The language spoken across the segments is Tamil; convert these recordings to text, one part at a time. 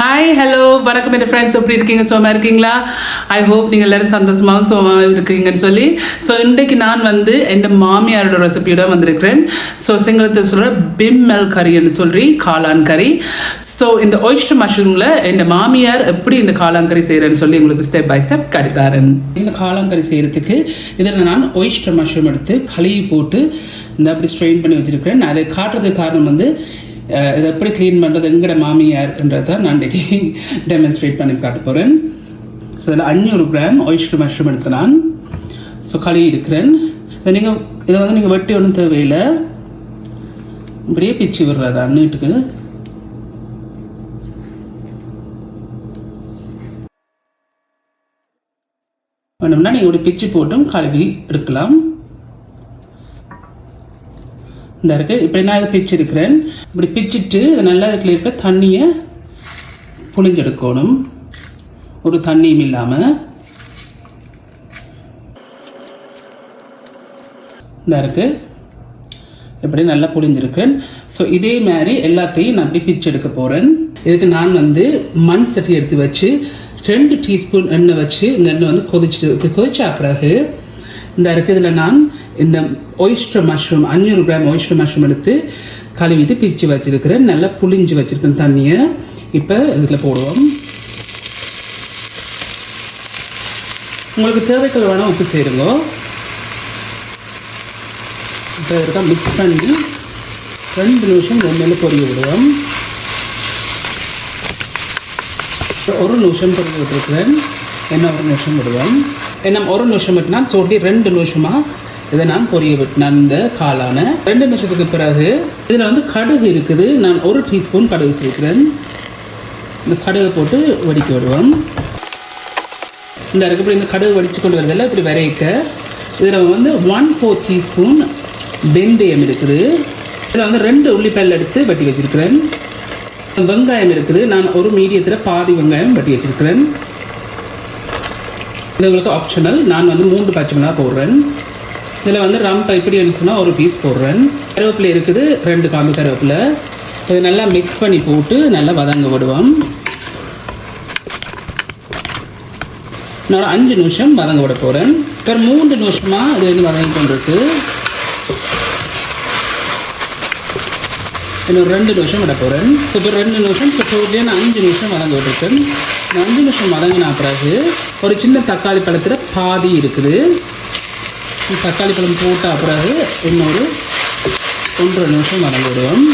ஹாய் ஹலோ வணக்கம் என்ன ஃப்ரெண்ட்ஸ் எப்படி இருக்கீங்க? சோமா இருக்கீங்களா? ஐ ஹோப் நீங்கள் எல்லோரும் சந்தோஷமாகவும் சோமாவும் இருக்கீங்கன்னு சொல்லி. ஸோ இன்றைக்கு நான் வந்து என் மாமியாரோட ரெசிபியோட வந்திருக்கிறேன். ஸோ சிங்களத்தை சொல்கிற பிம்மெல் கறின்னு சொல்லி காளான் கறி ஸோ இந்த ஒயிஸ்டர் மஷ்ரூமில் என் மாமியார் எப்படி இந்த காளான் கறி செய்கிறேன்னு சொல்லி உங்களுக்கு ஸ்டெப் பை ஸ்டெப் கடித்தாரன் இந்த காளான் கறி செய்கிறதுக்கு இதில் நான் ஒயிஸ்டர் மஷ்ரூம் எடுத்து கழுவி போட்டு இந்த அப்படி ஸ்ட்ரெயின் பண்ணி வச்சிருக்கிறேன். அதை காட்டுறதுக்கு காரணம் வந்து இதை எப்படி க்ளீன் பண்ணுறது எங்கட மாமியார்ன்றதை நான் இன்றைக்கி டெமான்ஸ்ட்ரேட் பண்ணி காட்ட போகிறேன் ஸோ இதில் அஞ்சூறு கிராம் ஒயிஸ்டர் மஷ்ரூம் எடுத்து நான் ஸோ கழுவி இருக்கிறேன் இதை நீங்கள் இதை வந்து நீங்கள் வெட்டி ஒன்றும் தேவையில்லை. இப்படியே பிச்சு விடுறது அண்ணிட்டுக்கு வேணும்னா நீங்கள் இப்படி பிச்சு போட்டும் கழுவி எடுக்கலாம். இந்த இருக்கு. இப்படி நான் இதை பிச்சிருக்கிறேன். இப்படி பிச்சிட்டு இதை நல்லா இதுக்குள்ள இருக்க தண்ணியை புளிஞ்செடுக்கணும் ஒரு தண்ணியும் இல்லாமல் இந்த இருக்கு. இப்படி நல்லா புளிஞ்சிருக்கிறேன் ஸோ இதே மாதிரி எல்லாத்தையும் நான் அப்படி பிச்சு எடுக்க போகிறேன் இதுக்கு நான் வந்து மண் சட்டி எடுத்து வச்சு ரெண்டு டீஸ்பூன் எண்ணெய் வச்சு இந்த எண்ணெய் வந்து கொதிச்சுட்டு கொதிச்சா பிறகு இந்த இருக்கு நான் இந்த ஒயிஸ்டர் மஷ்ரூம் அஞ்சூறு கிராம் ஒயிஸ்டர் மஷ்ரூம் எடுத்து கழுவிட்டு பிச்சு வச்சிருக்கிறேன். நல்லா புளிஞ்சு வச்சிருக்கேன் தண்ணியை. இப்போ இதில் போடுவோம். உங்களுக்கு தேவைகள் வேணால் உப்பு சேருங்க. இப்போ இருக்கா மிக்ஸ் பண்ணி ரெண்டு நிமிஷம் எண்ணெயில் பொரிய விடுவோம். ஒரு நிமிஷம் பொரிய விட்டுருக்கிறேன். என்ன ஒரு நிமிஷம் விடுவோம். என்ன ஒரு நிமிஷம் விட்டுனா சொல்லி ரெண்டு நிமிஷமாக இதை நான் பொரிய விட்டேன் இந்த காலான ரெண்டு நிமிஷத்துக்கு பிறகு இதில் வந்து கடுகு இருக்குது. நான் ஒரு டீஸ்பூன் கடுகு சேர்க்கிறேன். இந்த கடுகை போட்டு வடிக்க விடுவோம். இந்த அதுக்கப்புறம் இந்த கடுகு வடித்து கொண்டு வரதில்ல இப்படி விரைக்க. இதில் வந்து ஒன் ஃபோர் டீஸ்பூன் வெந்தயம் இருக்குது. இதில் வந்து ரெண்டு உள்ளிப்பல் எடுத்து வெட்டி வச்சிருக்கிறேன். வெங்காயம் இருக்குது. நான் ஒரு மீடியத்தில் பாதி வெங்காயம் வெட்டி வச்சிருக்கிறேன். இது உங்களுக்கு ஆப்ஷனல் நான் வந்து மூன்று பச்சை மிளகா போடுறேன். இதில் வந்து ரம்பை இப்படி சொன்னால் ஒரு பீஸ் போடுறேன். கருவேப்பிலை இருக்குது ரெண்டு காம்பு கருவேப்பிலை. இதை நல்லா மிக்ஸ் பண்ணி போட்டு நல்லா வதங்க விடுவோம். நான் ஒரு அஞ்சு நிமிஷம் வதங்க விட போகிறேன் இப்போ மூன்று நிமிஷமாக இது வந்து வதங்கி கொண்டிருக்கு இன்னும் ரெண்டு நிமிஷம் விட போகிறேன் இப்போ ரெண்டு நிமிஷம் இப்போ டோட்டலியாக நான் அஞ்சு நிமிஷம் வதங்க விட்டுருக்கேன். இந்த அஞ்சு நிமிஷம் வதங்கினா பிறகு ஒரு சின்ன தக்காளி பழத்தில் பாதி இருக்குது. தக்காளி பழம் போட்ட பிறகு இன்னொரு ஒன்றரை நிமிஷம் வதங்க விடுவோம்.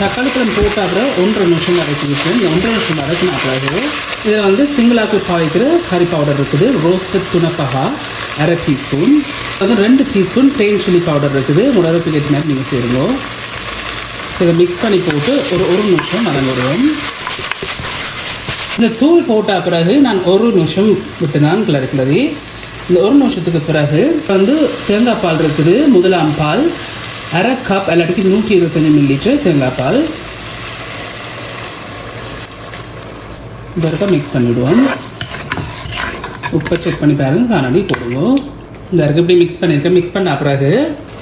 தக்காளி பழம் போட்ட அப்புறம் ஒன்றரை நிமிஷம் வதக்கி விட்டேன் இந்த ஒன்றரை நிமிஷம் வதக்கின பிறகு இதில் வந்து சிங்கிளாக்கு பாய்க்கிற கறி பவுடர் இருக்குது. ரோஸ்டட் துணப்பகா அரை டீஸ்பூன் அது ரெண்டு டீஸ்பூன் தேன் சில்லி பவுடர் இருக்குது. முடரத்துக்கு ஏற்ற மாதிரி நீங்கள் சேருங்க. இதை மிக்ஸ் பண்ணி போட்டு ஒரு ஒரு நிமிஷம் வதங்க இந்த தூள் போட்ட பிறகு நான் ஒரு நிமிஷம் விட்டு தான் கிளறுக்கிறது இந்த ஒரு நிமிஷத்துக்கு பிறகு வந்து தேங்காய் பால் இருக்குது. முதலாம் பால் அரை கப் இல்லாட்டிக்கு நூற்றி இருபத்தஞ்சி மில்லி லிட்டர் தேங்காய் பால். இந்த மிக்ஸ் பண்ணிவிடுவோம் உப்பை செக் பண்ணி பாருங்க. காணாடி போடுவோம். இந்த இருக்கு இப்படி மிக்ஸ் பண்ணியிருக்கேன். மிக்ஸ் பண்ண பிறகு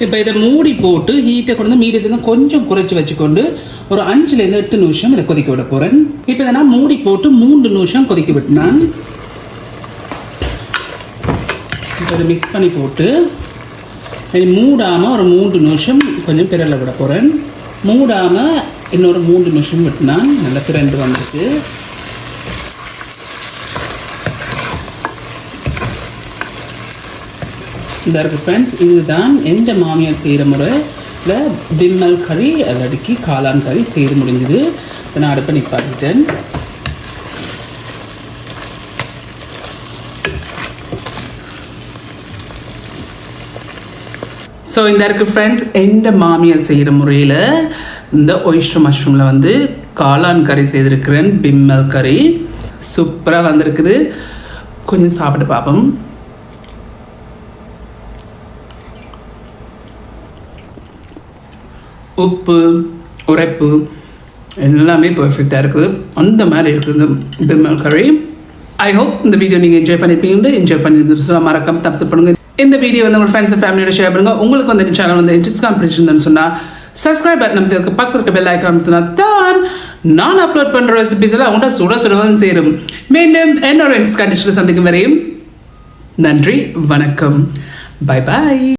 இப்போ இதை மூடி போட்டு ஹீட்டை கொண்டு வந்து மீடியத்துக்கு கொஞ்சம் குறைச்சி வச்சுக்கொண்டு ஒரு அஞ்சுலேருந்து எட்டு நிமிஷம் இதை கொதிக்க விட போகிறேன் இப்போ இதை நான் மூடி போட்டு மூன்று நிமிஷம் கொதிக்க விட்டுனான் இப்போ இதை மிக்ஸ் பண்ணி போட்டு இது மூடாமல் ஒரு மூன்று நிமிஷம் கொஞ்சம் பிறல விட போகிறேன் மூடாமல் இன்னொரு மூன்று நிமிஷம் விட்டுனான் நல்லா பிறண்டு வந்துட்டு இந்த இருக்குது ஃப்ரெண்ட்ஸ் இதுதான் எந்த மாமியார் செய்கிற முறையில் விம்மல் கறி அதடிக்கு காளான் கறி செய்து முடிஞ்சுது. இதை நான் அடுப்பை நிப்பாட்டிட்டேன். ஸோ இந்த இருக்கு ஃப்ரெண்ட்ஸ் எந்த மாமியார் செய்கிற முறையில் இந்த ஒயிஸ்டர் மஷ்ரூமில் வந்து காளான் கறி செய்திருக்கிறேன் பிம்மல் கறி. சூப்பராக வந்திருக்குது. கொஞ்சம் சாப்பிட்டு பார்ப்போம். உப்பு உரைப்பு எல்லாமே பர்ஃபெக்டாக இருக்குது. அந்த மாதிரி இருக்குது. இந்த பிம்மல் கறி. ஐ ஹோப் இந்த வீடியோ நீங்கள் என்ஜாய் பண்ணிப்பீங்க என்ஜாய் பண்ணி மறக்காம தப்ஸ் பண்ணுங்கள் இந்த வீடியோ வந்து உங்கள் ஃப்ரெண்ட்ஸ் ஃபேமிலியோட ஷேர் பண்ணுங்கள் உங்களுக்கு வந்து இந்த சேனல் வந்து இன்ட்ரெஸ்ட் பிடிச்சிருந்தேன்னு சொன்னால் சப்ஸ்கிரைப் பட்டன் நமக்கு பக்கத்தில் இருக்க பெல் ஐக்கான் தான் நான் அப்லோட் பண்ணுற ரெசிபிஸ் எல்லாம் உங்கள்கிட்ட சுட சுட வந்து சேரும். மீண்டும் என்னோட கண்டிஷனில் சந்திக்கும் வரையும் நன்றி வணக்கம். Bye bye